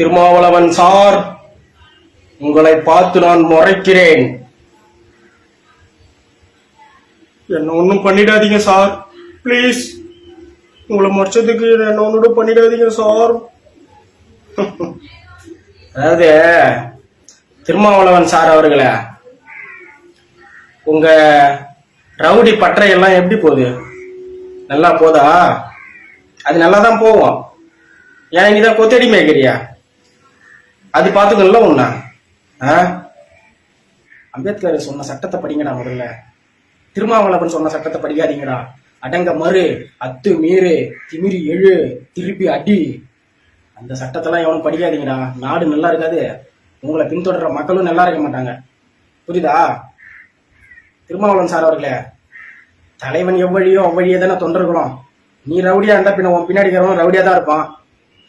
Thirumavalavan sir உங்களை பார்த்து நான் முறைக்கிறேன். என்ன ஒன்றும் பண்ணிடாதீங்க சார். ப்ளீஸ் உங்களை முறைச்சதுக்கு என்ன ஒன்றும் பண்ணிடாதீங்க சார். அதாவது திருமாவளவன் சார் அவர்களே உங்க ரவுடி பட்டறை எல்லாம் எப்படி போகுது? நல்லா போதா? அது நல்லா தான் போவோம் ஏன் நீ தான் கொத்தடி மேய்க்கிறியா அது பார்த்துக்கல ஒண்ணா ஆ? அம்பேத்கர் சொன்ன சட்டத்தை படிங்கடா முதல்ல. திருமாவளவன் சொன்ன சட்டத்தை படிக்காதீங்கடா. அடங்க மறு அத்து மீறு திமிரி எழு திருப்பி அடி. அந்த சட்டத்தெல்லாம் எவனும் படிக்காதீங்கடா. நாடு நல்லா இருக்காது. உங்களை பின்தொடர்ற மக்களும் நல்லா இருக்க மாட்டாங்க. புரியுதா? திருமாவளவன் சார் அவர்களே தலைவன் எவ்வழியோ அவ்வழியே தானே தொண்டர்களும். நீ ரவுடியா இருந்தா பின்ன உன் பின்னாடி இருக்கிறவன் ரவுடியா தான் இருப்பான்.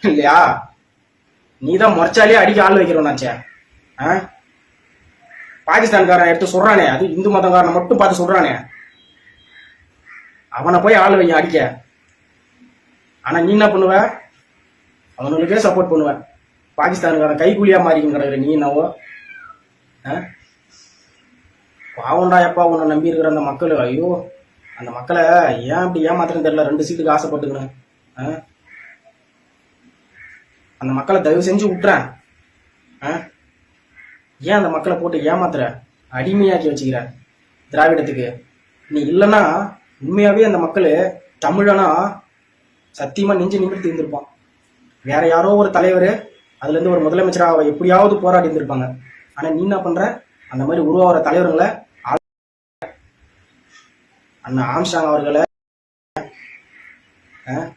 இல்லையா? நீ தான் முறைச்சாலே அடிக்க ஆள் வைக்கிறவனாச்சே ஆ? பாகிஸ்தான்காரன் எடுத்து சொல்றானே அது இந்து மதக்காரனை மட்டும் பார்த்து சொல்றானே. அவனை போய் ஆள் வைங்க அடிக்க. ஆனா நீ என்ன பண்ணுவ? அவனுக்கே சப்போர்ட் பண்ணுவ. பாகிஸ்தானுக்காரன் கைகூலியா மாறிக்கும் கிடக்குற நீ என்னவோ? பாவண்டா எப்பா உன்னை நம்பி இருக்கிற அந்த மக்கள். ஐயோ அந்த மக்களை ஏன் அப்படி ஏமாத்துறேன்னு தெரியல ரெண்டு சீட்டுக்கு ஆசைப்பட்டுக்கணும் ஆ? அந்த மக்களை தயவு செஞ்சு விட்டுறேன் ஆ? ஏன் அந்த மக்களை போட்டு ஏமாத்துற? அடிமையாக்கி வச்சுக்கிற திராவிடத்துக்கு. நீ இல்லைன்னா உண்மையாகவே அந்த மக்கள் தமிழனா சத்தியமாக நெஞ்சு நிமிர்த்தி இருந்திருப்பான். வேற யாரோ ஒரு தலைவர் அதுலேருந்து ஒரு முதலமைச்சராக அவ எப்படியாவது போராடி இருந்திருப்பாங்க. ஆனால் நீ என்ன பண்ணுற அந்த மாதிரி உருவாகிற தலைவர்களை ஆள்- அண்ணா அவர்களை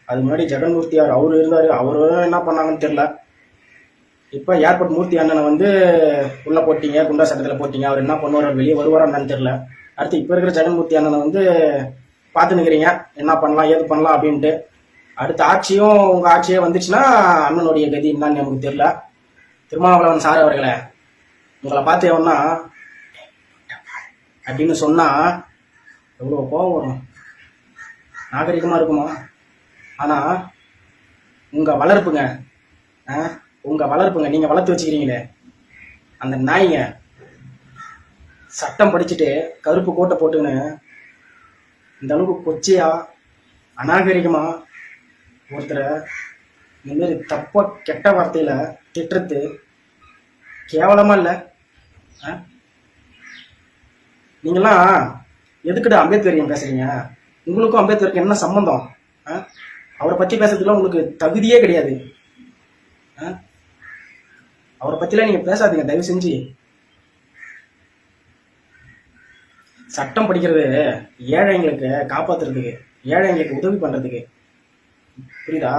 அது முன்னாடி ஜெகன்மூர்த்தியார் அவரு இருந்தார். அவர் என்ன பண்ணாங்கன்னு தெரில இப்போ ஏர்போர்ட் மூர்த்தி அண்ணனை வந்து உள்ளே போட்டிங்க குண்டா சட்டத்தில் போட்டிங்க. அவர் என்ன பண்ணுவார்? வெளியே வருவாரா என்னன்னு தெரில அடுத்து இப்போ இருக்கிற ஜெகன்மூர்த்தி அண்ணனை வந்து பார்த்து நிற்கிறீங்க என்ன பண்ணலாம் ஏது பண்ணலாம் அப்படின்ட்டு. அடுத்த ஆட்சியும் உங்கள் ஆட்சியே வந்துச்சுன்னா அண்ணனுடைய கதி என்னன்னு நமக்கு தெரில திருமாவளவன் சார் அவர்களே உங்களை பார்த்து எவனா அப்படின்னு சொன்னால் எவ்வளோ கோவம் வரும். நாகரிகமாக இருக்குமா? ஆனால் உங்கள் வளர்ப்புங்க ஆ? உங்கள் வளர்ப்புங்க நீங்கள் வளர்த்து வச்சுக்கிறீங்களே அந்த நாய்ங்க சட்டம் படிச்சுட்டு கருப்பு கோட்டை போட்டுக்கின்னு இந்த அளவுக்கு கொச்சையாக அநாகரிகமாக ஒருத்தரை இந்தமாரி தப்பாக கெட்ட வார்த்தையில் திட்டுறது கேவலமாக இல்லை ஆ? நீங்களாம் எதுக்குடா அம்பேத்கரியம் பேசுகிறீங்க உங்களுக்கும் அம்பேத்கருக்கு என்ன சம்மந்தம் ஆ? அவரை பற்றி பேசுறதுக்குலாம் உங்களுக்கு தகுதியே கிடையாது. ஆ? அவரை பற்றிலாம் நீங்க பேசாதீங்க தயவு செஞ்சு. சட்டம் படிக்கிறது ஏழைங்களுக்கு காப்பாத்துறதுக்கு ஏழைங்களுக்கு உதவி பண்ணுறதுக்கு புரியுதா?